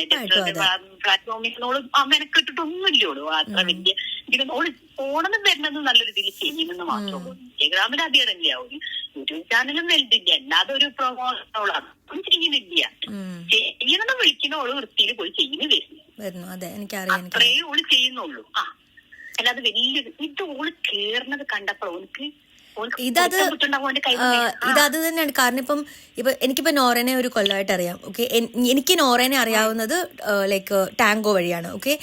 പ്ലാറ്റ്ഫോമിൽ ഓൾ. മെനക്കെട്ടിട്ടൊന്നുമില്ലോളൂ അത്ര വലിയ ഇതിന് ഓൾ പോണെന്ന് വരുന്നത് നല്ലൊരു ഇതിൽ ചെയ്യുമെന്ന് മാത്രമേ ഇൻസ്റ്റഗ്രാമിൽ അധികം ഒരു യൂട്യൂബ് ചാനലും വലുതില്ല അല്ലാതെ ഒരു പ്രൊമോഷൻ ചെയ്യുന്നില്ല. ചെയ്യണമെന്ന് വിളിക്കുന്ന ഓൾ വൃത്തിയിൽ പോയി ചെയ്യുന്നു വരുന്നു. അതെ എനിക്കറിയാം അത്രേ ഓൾ ചെയ്യുന്നുള്ളൂ. ആ. അല്ലാതെ വലിയ ഇത് ഓൾ കേറുന്നത് കണ്ടപ്പോൾ ഓൾക്ക് ഇതത് പൊട്ടം കുത്തുണ്ടാവും ഓന്റെ കൈ ആ, ഇത് തന്നെയാണ്. കാരണം ഇപ്പം ഇപ്പൊ എനിക്കിപ്പോ നോറനെ ഒരു കൊല്ലമായിട്ട് അറിയാം ഓക്കെ എനിക്ക് നോറനെ അറിയാവുന്നത് ലൈക്ക് ടാങ്കോ വഴിയാണ് ഓക്കെ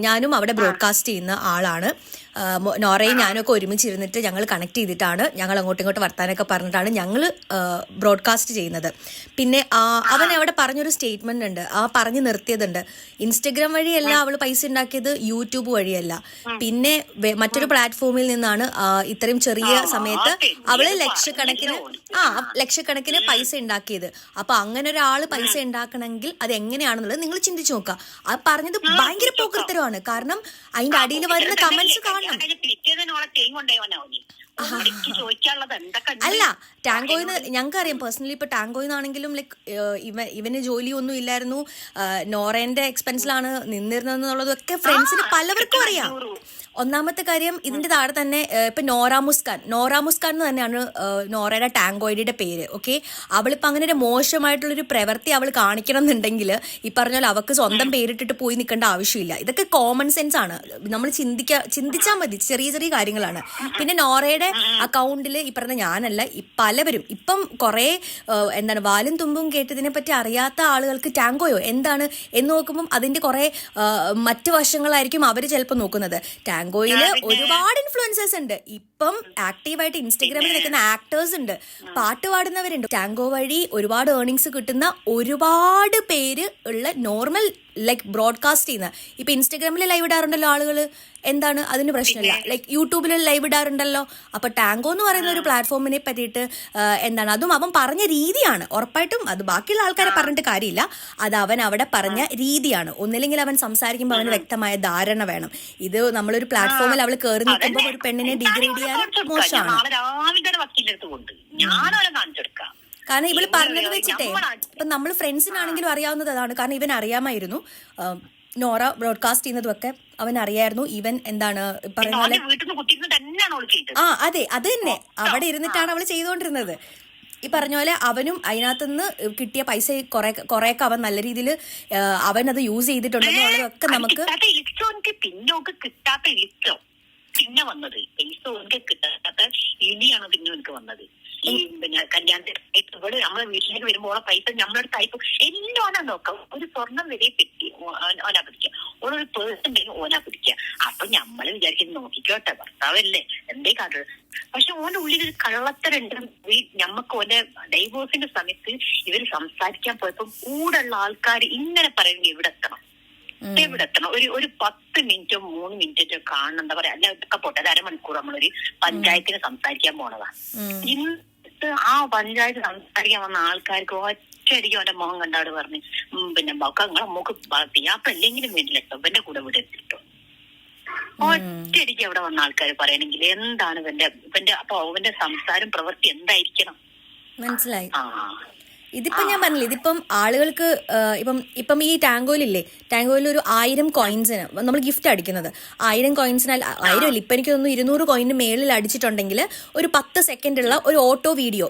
ഞാനും അവിടെ ബ്രോഡ്കാസ്റ്റ് ചെയ്യുന്ന ആളാണ്. നോറയും ഞാനൊക്കെ ഒരുമിച്ചിരുന്നിട്ട് ഞങ്ങൾ കണക്ട് ചെയ്തിട്ടാണ് ഞങ്ങൾ അങ്ങോട്ടും ഇങ്ങോട്ട് വർത്താനൊക്കെ പറഞ്ഞിട്ടാണ് ഞങ്ങൾ ബ്രോഡ്കാസ്റ്റ് ചെയ്യുന്നത്. പിന്നെ അവൻ അവിടെ പറഞ്ഞൊരു സ്റ്റേറ്റ്മെന്റ് ഉണ്ട്. ആ പറഞ്ഞു നിർത്തിയതുണ്ട്. ഇൻസ്റ്റഗ്രാം വഴിയല്ല അവൾ പൈസ ഉണ്ടാക്കിയത് യൂട്യൂബ് വഴിയല്ല. പിന്നെ മറ്റൊരു പ്ലാറ്റ്ഫോമിൽ നിന്നാണ് ഇത്രയും ചെറിയ സമയത്ത്. അവൾ ലക്ഷക്കണക്കിന് ആ ലക്ഷക്കണക്കിന് പൈസ ഉണ്ടാക്കിയത്. അപ്പൊ അങ്ങനെ ഒരാൾ പൈസ ഉണ്ടാക്കണമെങ്കിൽ അത് എങ്ങനെയാണെന്നുള്ളത് നിങ്ങൾ ചിന്തിച്ചു നോക്കുക. ആ പറഞ്ഞത് ഭയങ്കര പോക്കൃത്തരമാണ്. കാരണം അതിന്റെ അടിയിൽ വരുന്ന കമന്റ്സ് കാണണം അല്ല ടാങ്കോയിന്ന് ഞങ്ങൾക്ക് അറിയാം പേഴ്സണലി ഇപ്പൊ ടാങ്കോയിന്നാണെങ്കിലും ലൈക്ക് ഇവ ഇവന് ജോലിയൊന്നും ഇല്ലായിരുന്നു. ആ, നോറേന്റെ എക്സ്പെൻസിലാണ് നിന്നിരുന്നതെന്നുള്ളതൊക്കെ ഫ്രണ്ട്സിന് പലവർക്കും അറിയാം. ഒന്നാമത്തെ കാര്യം ഇതിന്റെ താഴെ തന്നെ ഇപ്പൊ നോറ മുസ്കാൻ. നോറ മുസ്കാൻ എന്ന് തന്നെയാണ് നോറയുടെ ടാങ്കോയിഡിയുടെ പേര് ഓക്കെ? അവളിപ്പോ അങ്ങനെ ഒരു മോശമായിട്ടുള്ളൊരു പ്രവൃത്തി അവൾ കാണിക്കണം എന്നുണ്ടെങ്കിൽ ഈ പറഞ്ഞ പോലെ അവക്ക് സ്വന്തം പേരിട്ടിട്ട് പോയി നിൽക്കേണ്ട ആവശ്യമില്ല. ഇതൊക്കെ കോമൺ സെൻസ് ആണ്. നമ്മൾ ചിന്തിക്കാ ചിന്തിച്ചാൽ മതി. ചെറിയ ചെറിയ കാര്യങ്ങളാണ്. പിന്നെ നോറയുടെ അക്കൗണ്ടിൽ ഈ പറഞ്ഞ ഞാനല്ല പലവരും ഇപ്പം കുറേ എന്താണ് വാലും തുമ്പും കേട്ടതിനെ പറ്റി അറിയാത്ത ആളുകൾക്ക് ടാങ്കോയോ? എന്താണ്? എന്ന് നോക്കുമ്പം അതിന്റെ കുറെ മറ്റു വശങ്ങളായിരിക്കും അവർ ചിലപ്പോൾ നോക്കുന്നത്. ടാങ്കോയിൽ ഒരുപാട് ഇൻഫ്ലുവൻസേഴ്സ് ഉണ്ട്. ഇപ്പം ആക്റ്റീവായിട്ട് ഇൻസ്റ്റഗ്രാമിൽ നിൽക്കുന്ന ആക്ടേഴ്സ് ഉണ്ട്. പാട്ട് പാടുന്നവരുണ്ട്. ടാങ്കോ വഴി ഒരുപാട് ഏർണിങ്സ് കിട്ടുന്ന ഒരുപാട് പേര് ഉള്ള നോർമൽ ലൈക്ക് ബ്രോഡ്കാസ്റ്റ് ചെയ്യുന്ന. ഇപ്പൊ ഇൻസ്റ്റഗ്രാമിൽ ലൈവ് ഇടാറുണ്ടല്ലോ ആളുകൾ എന്താണ് അതിന് പ്രശ്നമില്ല. ലൈക്ക് യൂട്യൂബിൽ ലൈവ് ഇടാറുണ്ടല്ലോ. അപ്പൊ ടാങ്കോ എന്ന് പറയുന്ന ഒരു പ്ലാറ്റ്ഫോമിനെ പറ്റിയിട്ട് എന്താണ്? അതും അവൻ പറഞ്ഞ രീതിയാണ്. ഉറപ്പായിട്ടും അത് ബാക്കിയുള്ള ആൾക്കാരെ പറഞ്ഞിട്ട് കാര്യമില്ല. അത് അവൻ അവിടെ പറഞ്ഞ രീതിയാണ്. ഒന്നില്ലെങ്കിൽ അവൻ സംസാരിക്കുമ്പോൾ അവന് വ്യക്തമായ ധാരണ വേണം. ഇത് നമ്മളൊരു പ്ലാറ്റ്ഫോമിൽ അവൾ കയറി നിൽക്കുമ്പോൾ ഒരു പെണ്ണിനെ ഡിഗ്രേഡ് ചെയ്യാൻ മോശമാണ്. ഞാൻ ഞാനവരെ കാണിച്ചെടുക്കാം. കാരണം ഇവൾ പറഞ്ഞത് വെച്ചിട്ടേ ഇപ്പൊ നമ്മൾ ഫ്രണ്ട്സിനാണെങ്കിലും അറിയാവുന്നത് അതാണ് കാരണം ഇവൻ അറിയാമായിരുന്നു. നോറ ബ്രോഡ്കാസ്റ്റ് ചെയ്യുന്നതുമൊക്കെ അവൻ അറിയായിരുന്നു. ഇവൻ എന്താണ് പറയുന്ന പോലെ നിന്ന് ആ അതെ അത് തന്നെ. അവിടെ ഇരുന്നിട്ടാണ് അവൾ ചെയ്തുകൊണ്ടിരുന്നത് ഈ പറഞ്ഞ പോലെ അവനും അതിനകത്തുനിന്ന് കിട്ടിയ പൈസ കുറെ കുറെയൊക്കെ അവൻ നല്ല രീതിയിൽ അവൻ അത് യൂസ് ചെയ്തിട്ടുണ്ടെന്നുള്ളതൊക്കെ നമുക്ക് പിന്നോക്ക് കിട്ടാത്ത പിന്നെ വന്നത്. പൈസ എനിക്ക് കിട്ടാത്ത ഇനിയാണ് പിന്നെ എനിക്ക് വന്നത്. ഈ പിന്നെ കല്യാണത്തിന് ഇവൾ നമ്മളെ വീട്ടിലേക്ക് വരുമ്പോൾ ഓളെ പൈസ നമ്മളെ ടൈപ്പ് എല്ലാം ഓനാ നോക്കാം. ഒരു സ്വർണം വരെ പെട്ടി ഓന പിടിക്കുക ഓളൊരു പേഴ്സൺ ഓനാ പിടിക്കുക അപ്പൊ നമ്മൾ വിചാരിക്കും നോക്കിക്കോട്ടെ ഭർത്താവല്ലേ? എന്തേ കാട്ടത് പക്ഷെ ഓന്റെ ഉള്ളിൽ ഒരു കള്ളത്തരുണ്ട് ഞമ്മക്ക് ഓന്റെ ഡൈവോഴ്സിന്റെ സമയത്ത് ഇവർ സംസാരിക്കാൻ പോയപ്പോ കൂടെയുള്ള ആൾക്കാർ ഇങ്ങനെ പറയുന്നത് ഇവിടെ എത്തണം എവിടെ എത്തണം ഒരു ഒരു പത്ത് മിനിറ്റോ മൂന്ന് മിനിറ്റോ കാണണം എന്താ പറയാ. അല്ല ഇതൊക്കെ പോട്ടെ. ഒരു അരമണിക്കൂർ നമ്മളൊരു പഞ്ചായത്തിന് സംസാരിക്കാൻ പോണതാ. ഇന്നിട്ട് ആ പഞ്ചായത്ത് സംസാരിക്കാൻ വന്ന ആൾക്കാർക്ക് ഒറ്റയടിക്കും അവന്റെ മുഖം കണ്ടാട് പറഞ്ഞു പിന്നെ നിങ്ങളെ മൂക്ക് പിയാപ്പ അല്ലെങ്കിലും വീട്ടിൽ കേട്ടോ എന്റെ കൂടെ ഇവിടെ എത്തിട്ടോ ഒറ്റയടിക്ക് അവിടെ വന്ന ആൾക്കാർ പറയണെങ്കിൽ എന്താണ് ഇവന്റെ ഇവന്റെ അപ്പൊ അവന്റെ സംസാരം പ്രവൃത്തി എന്തായിരിക്കണം? മനസ്സിലായി. ആ. ഇതിപ്പോ ഞാൻ പറഞ്ഞില്ലേ ഇതിപ്പം ആളുകൾക്ക് ഇപ്പം ഇപ്പം ഈ ടാങ്കോയിലില്ലേ ടാങ്കോയിൽ ഒരു ആയിരം കോയിൻസിന് നമ്മൾ ഗിഫ്റ്റ് അടിക്കുന്നത്. ആയിരം കോയിൻസിനാൽ ആയിരം ഇല്ല ഇപ്പം എനിക്ക് തോന്നുന്നു ഇരുന്നൂറ് കോയിന് മേളിൽ അടിച്ചിട്ടുണ്ടെങ്കിൽ ഒരു പത്ത് സെക്കൻഡ് ഉള്ള ഒരു ഓട്ടോ വീഡിയോ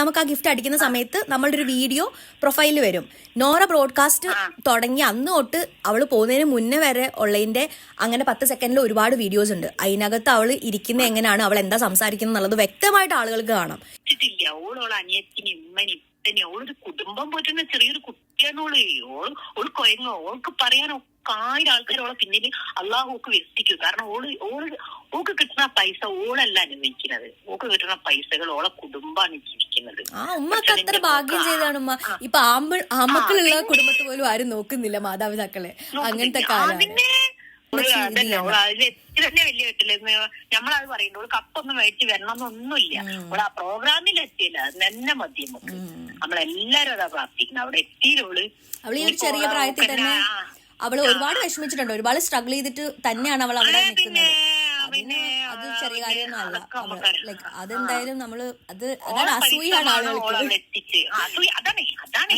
നമുക്ക് ആ ഗിഫ്റ്റ് അടിക്കുന്ന സമയത്ത് നമ്മളുടെ ഒരു വീഡിയോ പ്രൊഫൈലിൽ വരും. നോറ ബ്രോഡ്കാസ്റ്റ് തുടങ്ങി അന്ന് തൊട്ട് അവൾ പോകുന്നതിന് മുന്നേ വരെ ഉള്ളതിന്റെ അങ്ങനെ പത്ത് സെക്കൻഡിൽ ഒരുപാട് വീഡിയോസ് ഉണ്ട്. അതിനകത്ത് അവൾ ഇരിക്കുന്ന എങ്ങനെയാണ് അവൾ എന്താ സംസാരിക്കുന്നത് എന്നുള്ളത് വ്യക്തമായിട്ട് ആളുകൾക്ക് കാണാം. ഇപ്പനും ഓളൊരു കുടുംബം പോറ്റുന്ന ചെറിയൊരു കുട്ടിയാണോൾ. All all കൊയങ്ങോ. ഓൾക്ക് പറയാനോ ആയിരം ആൾക്കാർ ഓളെ പിന്നിൽ അള്ളാഹുക്ക് വ്യക്തിക്കും കാരണം ഓൾ ഓൾ ഓക്ക് കിട്ടുന്ന പൈസ ഓളല്ല അനുഭവിക്കുന്നത്. ഓക്ക് കിട്ടുന്ന പൈസകൾ ഓളെ കുടുംബാണ് ജീവിക്കുന്നത്. ആ ഉമ്മക്ക് അത്ര ഭാഗ്യം ചെയ്താണ് ഉമ്മ. ഇപ്പൊ ആമ്പിൾ ആമക്കളുള്ള കുടുംബത്തെ പോലും ആരും നോക്കുന്നില്ല മാതാപിതാക്കളെ. അങ്ങനത്തെ കാലാണ്. അതിനെ ഓൾ അതല്ല ഓൾ അതിൽ എത്തി തന്നെ വലിയ കിട്ടില്ല നമ്മളത് പറയുന്നത് ഓൾക്ക് കപ്പൊന്നും മേടിച്ച് വരണമെന്നൊന്നുമില്ല. ഓൾ ആ പ്രോഗ്രാമിൽ എത്തിയില്ല. അത് തന്നെ മതി നമുക്ക്. നമ്മളെല്ലാരും അതാ പ്രാർത്ഥിക്കുന്നത്. അവിടെ എത്തിയില്ലോൾ അവൾ ഈ ഒരു ചെറിയ പ്രായത്തിൽ തന്നെ അവൾ ഒരുപാട് വിഷമിച്ചിട്ടുണ്ട്. ഒരുപാട് സ്ട്രഗിൾ ചെയ്തിട്ട് തന്നെയാണ് അവൾ അവിടെ നിൽക്കുന്നത്. അത് ചെറിയ കാര്യമൊന്നും അല്ല. അതൊക്കെ നമുക്കറിയാം. ലൈക്ക് അതെന്തായാലും നമ്മൾ അത് അതാണ് അസൂയാണ് ആളുകൾക്ക് അതാണ്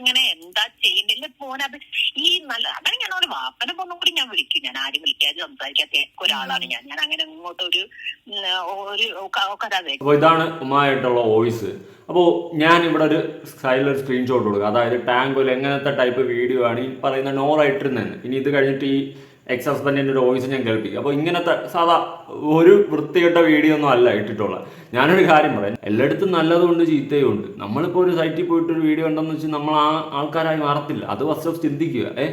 ഇങ്ങനെ എന്താ ചെയ്യുന്നില്ല പോനത് ഈ നല്ല അതാണ് ഞാൻ ഒരു വാപ്പനെ ഒന്നും കൂടി ഞാൻ വിളിക്കും. ഞാൻ ആരും വിളിക്കാതെ സംസാരിക്കാത്ത ഒരാളാണ് ഞാൻ. ഞാൻ അങ്ങനെ ഇങ്ങോട്ടൊരു ഒരു കഥ അപ്പൊ ഇതാണ് ഉമ്മായിട്ടുള്ള വോയിസ്. അപ്പോൾ ഞാൻ ഇവിടെ ഒരു സൈഡിൽ ഒരു സ്ക്രീൻഷോട്ട് കൊടുക്കുക അതായത് ടാങ്കോയിൽ എങ്ങനത്തെ ടൈപ്പ് വീഡിയോ ആണ് ഈ പറയുന്ന നോറായിട്ടിരുന്നതെന്ന് ഇനി ഇത് കഴിഞ്ഞിട്ട് ഈ എക്സ് ഹസ്ബൻഡിന്റെ ഒരു വോയിസ് ഞാൻ കേൾപ്പിക്കും. അപ്പോൾ ഇങ്ങനത്തെ സാധാ ഒരു വൃത്തികെട്ട വീഡിയോ ഒന്നും അല്ല ഇട്ടിട്ടുള്ളത് ഞാനൊരു കാര്യം പറയാം. എല്ലായിടത്തും നല്ലതുകൊണ്ട് ചീത്തയും ഉണ്ട് നമ്മളിപ്പോൾ ഒരു സൈറ്റിൽ പോയിട്ട് ഒരു വീഡിയോ ഉണ്ടെന്ന് വെച്ചാൽ നമ്മൾ ആ ആൾക്കാരായി മാറത്തില്ല. അത് ഫസ്റ്റ് ഓഫ് ചിന്തിക്കുക. ഏ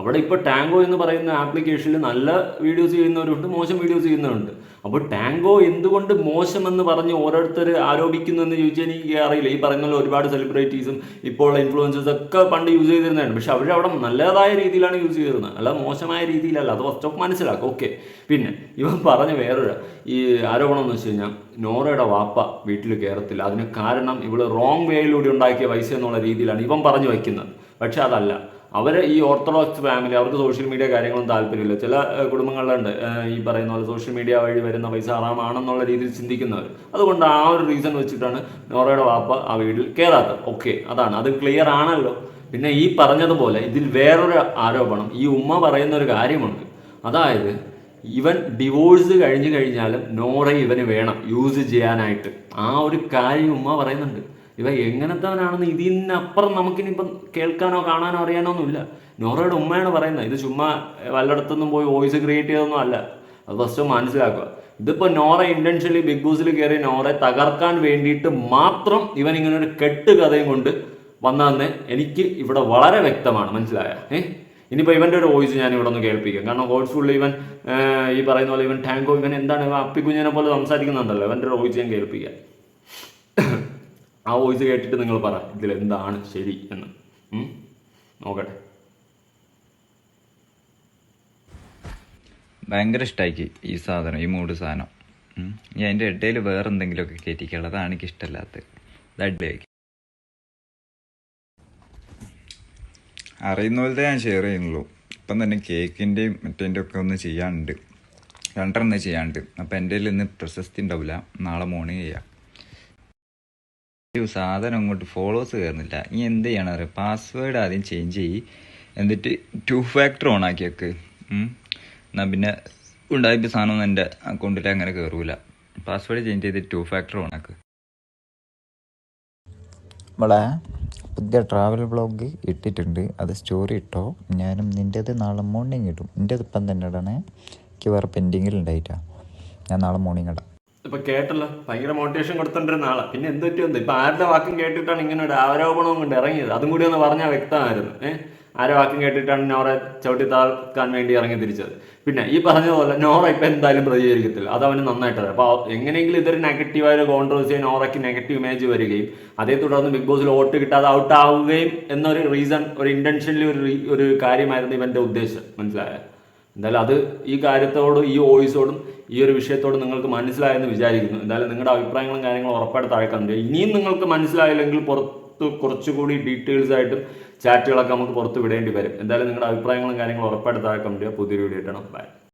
അവിടെ ഇപ്പോൾ ടാങ്കോ എന്ന് പറയുന്ന ആപ്ലിക്കേഷനിൽ നല്ല വീഡിയോസ് ചെയ്യുന്നവരുണ്ട് മോശം വീഡിയോസ് ചെയ്യുന്നവരുണ്ട്. അപ്പോൾ ടാങ്കോ എന്തുകൊണ്ട് മോശമെന്ന് പറഞ്ഞ് ഓരോരുത്തർ ആരോപിക്കുന്നു എന്ന് ചോദിച്ചാൽ എനിക്ക് അറിയില്ല. ഈ പറഞ്ഞ ഒരുപാട് സെലിബ്രിറ്റീസും ഇപ്പോൾ ഇൻഫ്ലുവൻസേഴ്സ് ഒക്കെ പണ്ട് യൂസ് ചെയ്തിരുന്നതാണ്. പക്ഷെ അവർ അവിടെ നല്ലതായ രീതിയിലാണ് യൂസ് ചെയ്തിരുന്നത്. അല്ല മോശമായ രീതിയിലല്ല. അത് ഫസ്റ്റ് ഓഫ് മനസ്സിലാക്കും. ഓക്കെ പിന്നെ ഇവൻ പറഞ്ഞ വേറൊരു ഈ ആരോപണം എന്ന് വെച്ച് കഴിഞ്ഞാൽ നോറയുടെ വാപ്പ വീട്ടിൽ കയറത്തില്ല അതിന് കാരണം ഇവൾ റോങ് വേയിലൂടെ ഉണ്ടാക്കിയ പൈസ എന്നുള്ള രീതിയിലാണ് ഇവൻ പറഞ്ഞു വയ്ക്കുന്നത്. പക്ഷെ അതല്ല. അവർ ഈ ഓർത്തഡോക്സ് ഫാമിലി അവർക്ക് സോഷ്യൽ മീഡിയ കാര്യങ്ങളൊന്നും താല്പര്യമില്ല. ചില കുടുംബങ്ങളിലുണ്ട് ഈ പറയുന്ന പോലെ സോഷ്യൽ മീഡിയ വഴി വരുന്ന പൈസ ഹറാമാണെന്നുള്ള രീതിയിൽ ചിന്തിക്കുന്നവർ അതുകൊണ്ട് ആ ഒരു റീസൺ വെച്ചിട്ടാണ് നോറയുടെ വാപ്പ ആ വീട്ടിൽ കയറാത്തത് ഓക്കെ അതാണ്. അത് ക്ലിയർ ആണല്ലോ. പിന്നെ ഈ പറഞ്ഞതുപോലെ ഇതിൽ വേറൊരു ആരോപണം ഈ ഉമ്മ പറയുന്ന ഒരു കാര്യമുണ്ട്. അതായത് ഇവൻ ഡിവോഴ്സ് കഴിഞ്ഞു കഴിഞ്ഞാലും നോറ ഇവന് വേണം യൂസ് ചെയ്യാനായിട്ട്. ആ ഒരു കാര്യം ഉമ്മ പറയുന്നുണ്ട്. ഇവ എങ്ങനത്തവനാണെന്ന് ഇതിനപ്പുറം നമുക്കിനിപ്പം കേൾക്കാനോ കാണാനോ അറിയാനോ ഒന്നുമില്ല നോറയുടെ ഉമ്മയാണ് പറയുന്നത് ഇത് ചുമ്മാ വല്ലയിടത്തൊന്നും പോയി വോയിസ് ക്രിയേറ്റ് ചെയ്തൊന്നും അല്ല. അത് ഫസ്റ്റ് മനസ്സിലാക്കുക. ഇതിപ്പോൾ നോറ ഇന്റൻഷ്യലി ബിഗ് ബോസിൽ കയറി നോറെ തകർക്കാൻ വേണ്ടിയിട്ട് മാത്രം ഇവൻ ഇങ്ങനെ ഒരു കെട്ട് കഥയും കൊണ്ട് വന്നതെന്ന് എനിക്ക് ഇവിടെ വളരെ വ്യക്തമാണ്. മനസ്സിലായ? ഏഹ് ഇനിയിപ്പോൾ ഇവന്റെ ഒരു വോയിസ് ഞാൻ ഇവിടെ ഒന്ന് കേൾപ്പിക്കാം. കാരണം ഹോട്ട്സ്ഫുള്ളിൽ ഇവൻ ഈ പറയുന്ന പോലെ ഇവൻ ടാങ്കോ ഇവൻ എന്താണ് ഇവൻ അപ്പിക്കുഞ്ഞിനെ പോലെ സംസാരിക്കുന്നുണ്ടല്ലോ. ഇവന്റെ ഒരു വോയിസ് ഞാൻ കേൾപ്പിക്കാം. ആ വോയിസ് കേട്ടിട്ട് നിങ്ങൾ പറ ഇതിൽ എന്താണ് ശരി എന്ന്. നോക്കട്ടെ. ഭയങ്കര ഇഷ്ടമായിക്ക് ഈ സാധനം ഈ മൂട് സാധനം. ഞാൻ അതിന്റെ ഇടയിൽ വേറെ എന്തെങ്കിലുമൊക്കെ കയറ്റിക്കുള്ളത് അതാണ് എനിക്ക് ഇഷ്ടമല്ലാത്തത്. അറിയുന്ന പോലത്തെ ഞാൻ ഷെയർ ചെയ്യുന്നുള്ളൂ. ഇപ്പം തന്നെ കേക്കിന്റെയും മറ്റേന്റെ ഒക്കെ ഒന്ന് ചെയ്യാനുണ്ട്. രണ്ടെണ്ണം ചെയ്യാനുണ്ട്. അപ്പം എന്റെ ഇന്ന് പ്രശസ്തി ഉണ്ടാവില്ല. നാളെ മോർണിംഗ് ചെയ്യാം. ഒരു സാധനം അങ്ങോട്ട് ഫോളോസ് കയറുന്നില്ല. ഇനി എന്ത് ചെയ്യണം അറിയാം? പാസ്വേഡ് ആദ്യം ചേഞ്ച് ചെയ്യ്. എന്നിട്ട് ടു ഫാക്ടർ ഓൺ ആക്കി വെക്ക്. എന്നാൽ എന്നാ പിന്നെ ഉണ്ടാക്കിയ സാധനം എന്റെ അക്കൗണ്ടിൽ അങ്ങനെ കയറൂല പാസ്വേഡ് ചേഞ്ച് ചെയ്ത് ടു ഫാക്ടർ ഓൺ ആക്ക്. നമ്മളെ പുതിയ ട്രാവൽ ബ്ലോഗ് ഇട്ടിട്ടുണ്ട്. അത് സ്റ്റോറി ഇട്ടോ? ഞാനും നിന്റേത് നാളെ മോർണിംഗ് ഇടും. നിന്റേത് ഇപ്പം തന്നെ ഇടണേ. എനിക്ക് വേറെ പെൻഡിങ്ങിൽ ഉണ്ടായിട്ടാണ് ഞാൻ നാളെ മോർണിംഗ് ഇടാം. ഇപ്പൊ കേട്ടല്ലോ. ഭയങ്കര മോട്ടിവേഷൻ കൊടുത്തോണ്ടിരുന്ന ആളാ. പിന്നെ എന്ത് ഉണ്ട് ഇപ്പൊ ആരുടെ വാക്കും കേട്ടിട്ടാണ് ഇങ്ങനെ ഒരു ആരോപണവും കൊണ്ട് ഇറങ്ങിയത്? അതും കൂടി ഒന്ന് പറഞ്ഞാൽ വ്യക്തമായിരുന്നു. ഏഹ് ആരെ വാക്കും കേട്ടിട്ടാണ് നോറ ചവിട്ടി താഴ്ക്കാൻ വേണ്ടി ഇറങ്ങി തിരിച്ചത്? പിന്നെ ഈ പറഞ്ഞതുപോലെ നോറ ഇപ്പൊ എന്തായാലും പ്രതികരിക്കത്തില്ല. അത് അവന് നന്നായിട്ട് അപ്പൊ എങ്ങനെയെങ്കിലും ഇതൊരു നെഗറ്റീവായ ഒരു കോൺട്രവേഴ്സി നോറയ്ക്ക് നെഗറ്റീവ് ഇമേജ് വരികയും അതേ തുടർന്ന് ബിഗ് ബോസിൽ വോട്ട് കിട്ടാതെ ഔട്ട് ആവുകയും എന്നൊരു റീസൺ ഒരു ഇന്റൻഷനിൽ ഒരു ഒരു കാര്യമായിരുന്നു ഇവന്റെ ഉദ്ദേശം. മനസ്സിലായ? എന്തായാലും അത് ഈ കാര്യത്തോടും ഈ വോയിസോടും ഈ ഒരു വിഷയത്തോട് നിങ്ങൾക്ക് മനസ്സിലായെന്ന് വിചാരിക്കുന്നു. എന്തായാലും നിങ്ങളുടെ അഭിപ്രായങ്ങളും കാര്യങ്ങളും ഉറപ്പായിട്ട് താഴെ കണ്ടു ഇനിയും നിങ്ങൾക്ക് മനസ്സിലായില്ലെങ്കിൽ പുറത്ത് കുറച്ചുകൂടി ഡീറ്റെയിൽസ് ആയിട്ടും ചാറ്റുകളൊക്കെ നമുക്ക് പുറത്ത് വിടേണ്ടി വരും. എന്തായാലും നിങ്ങളുടെ അഭിപ്രായങ്ങളും കാര്യങ്ങളും ഉറപ്പായിട്ട് താഴെ കണ്ടു പുതിയൊരു വീഡിയോ ഇട്ടണം ബൈ